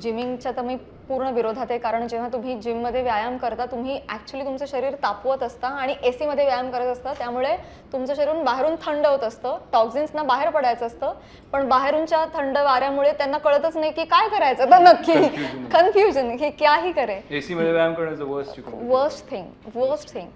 जिमिंगच्या तर मी पूर्ण विरोधात आहे कारण जेव्हा तुम्ही जिममध्ये व्यायाम करता तुम्ही ॲक्च्युली तुमचं शरीर तापवत असता आणि ए सीमध्ये व्यायाम करत असता त्यामुळे तुमचं शरीर बाहेरून थंड होत असतं टॉक्झिन्सना बाहेर पडायचं असतं पण बाहेरूनच्या थंड वाऱ्यामुळे त्यांना कळतच नाही की काय करायचं. तर नक्की कन्फ्युजन हे क्याही करे. एसी मध्ये व्यायाम करण्याचं worst worst thing worst thing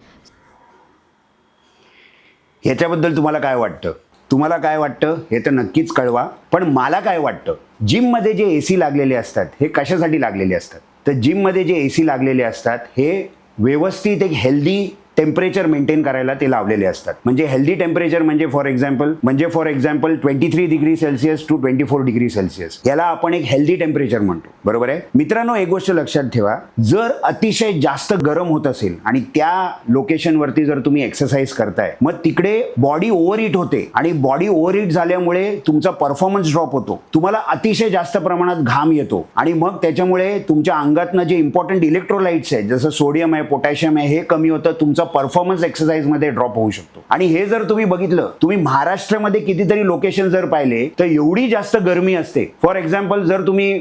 ह्याच्याबद्दल तुम्हाला काय वाटतं? तुम्हाला काय वाटतं? हे तर नक्कीच कळवा. पण मला काय वाटतं? जिममध्ये जे ए सी लागलेले असतात हे कशासाठी लागलेले असतात? तर जिममध्ये जे ए सी लागलेले असतात हे व्यवस्थित एक हेल्दी टेम्परेचर मेंटेन करायला ते लावलेले असतात. म्हणजे हेल्दी टेम्परेचर म्हणजे फॉर एक्झाम्पल म्हणजे for example twenty three degree Celsius to twenty four degree Celsius याला आपण एक हेल्दी टेम्परेचर म्हणतो. बरोबर आहे? मित्रांनो एक गोष्ट लक्षात ठेवा. जर अतिशय जास्त गरम होत असेल आणि त्या लोकेशनवरती जर तुम्ही एक्सरसाइज करताय मग तिकडे बॉडी ओव्हर होते. आणि बॉडी ओव्हर झाल्यामुळे तुमचा परफॉर्मन्स ड्रॉप होतो. तुम्हाला अतिशय जास्त प्रमाणात घाम येतो. आणि मग त्याच्यामुळे तुमच्या अंगातनं जे इम्पॉर्टंट इलेक्ट्रोलाइट्स आहेत जसं सोडियम आहे पोटॅशियम आहे हे कमी होतं. तुमचा परफॉर्मन्स एक्सरसाइजमध्ये ड्रॉप होऊ शकतो. आणि हे जर तुम्ही बघितलं तुम्ही महाराष्ट्रामध्ये कितीतरी लोकेशन जर पाहिले तर एवढी जास्त गरमी असते. फॉर एक्झाम्पल जर तुम्ही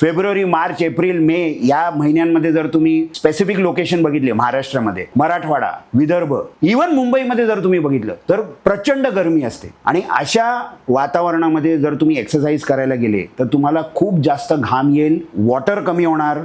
फेब्रुवारी मार्च एप्रिल मे या महिन्यांमध्ये जर तुम्ही स्पेसिफिक लोकेशन बघितले महाराष्ट्रामध्ये मराठवाडा विदर्भ इवन मुंबईमध्ये जर तुम्ही बघितलं तर प्रचंड गरमी असते. आणि अशा वातावरणामध्ये जर तुम्ही एक्सरसाइज करायला गेले तर तुम्हाला खूप जास्त घाम येईल वॉटर कमी होणार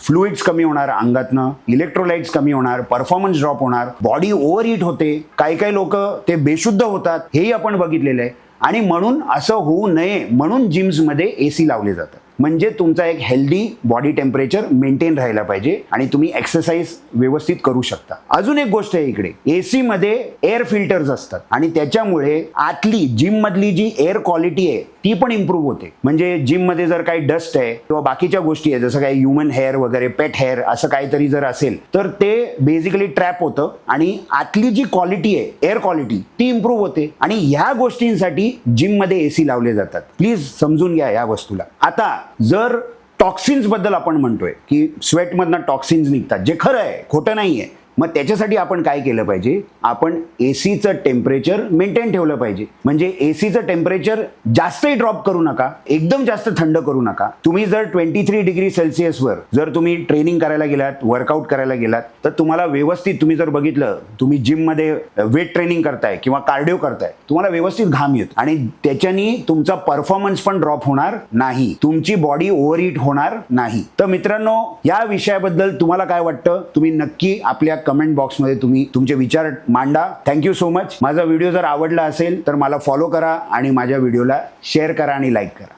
फ्लुइड्स कमी होणार अंगातनं इलेक्ट्रोलाइट्स कमी होणार परफॉर्मन्स ड्रॉप होणार बॉडी ओव्हर हिट होते काही काही लोक ते बेशुद्ध होतात हेही आपण बघितलेलं आहे. आणि म्हणून असं होऊ नये म्हणून जिम्समध्ये ए सी लावले जातात. म्हणजे तुमचा एक हेल्दी बॉडी टेम्परेचर मेंटेन राहायला पाहिजे आणि तुम्ही एक्सरसाइज व्यवस्थित करू शकता. अजून एक गोष्ट आहे इकडे. एसी मध्ये एअर फिल्टर्स असतात आणि त्याच्यामुळे आतली जिम मधली जी एअर क्वालिटी आहे ती पण इम्प्रूव्ह होते. म्हणजे जिममध्ये जर काही डस्ट आहे किंवा बाकीच्या गोष्टी आहे जसं काही ह्युमन हेअर वगैरे पेट हेअर असं काहीतरी जर असेल तर ते बेसिकली ट्रॅप होतं आणि आतली जी क्वालिटी आहे एअर क्वालिटी ती इम्प्रूव्ह होते. आणि ह्या गोष्टींसाठी जिममध्ये एसी लावले जातात. प्लीज समजून घ्या या वस्तूला. आता जर टॉक्सिन्सबद्दल आपण म्हणतोय की स्वेटमधनं टॉक्सिन्स निघतात जे खरं आहे खोटं नाही आहे मग त्याच्यासाठी आपण काय केलं पाहिजे? आपण ए सीचं टेम्परेचर मेंटेन ठेवलं पाहिजे. म्हणजे ए सीचं टेम्परेचर जास्तही ड्रॉप करू नका. एकदम जास्त थंड करू नका. तुम्ही जर ट्वेंटी थ्री डिग्री सेल्सिअसवर जर तुम्ही ट्रेनिंग करायला गेलात वर्कआउट करायला गेलात तर तुम्हाला व्यवस्थित तुम्ही जर बघितलं तुम्ही जिममध्ये वेट ट्रेनिंग करताय किंवा कार्डिओ करताय तुम्हाला व्यवस्थित घाम येत. आणि त्याच्यानी तुमचा परफॉर्मन्स पण ड्रॉप होणार नाही. तुमची बॉडी ओव्हर होणार नाही. तर मित्रांनो या विषयाबद्दल तुम्हाला काय वाटतं? तुम्ही नक्की आपल्या कमेंट बॉक्समध्ये तुम्ही तुमचे विचार मांडा. थँक्यू सो मच माझा व्हिडिओ जर आवडला असेल तर मला फॉलो करा आणि माझ्या व्हिडिओला शेअर करा आणि लाईक करा.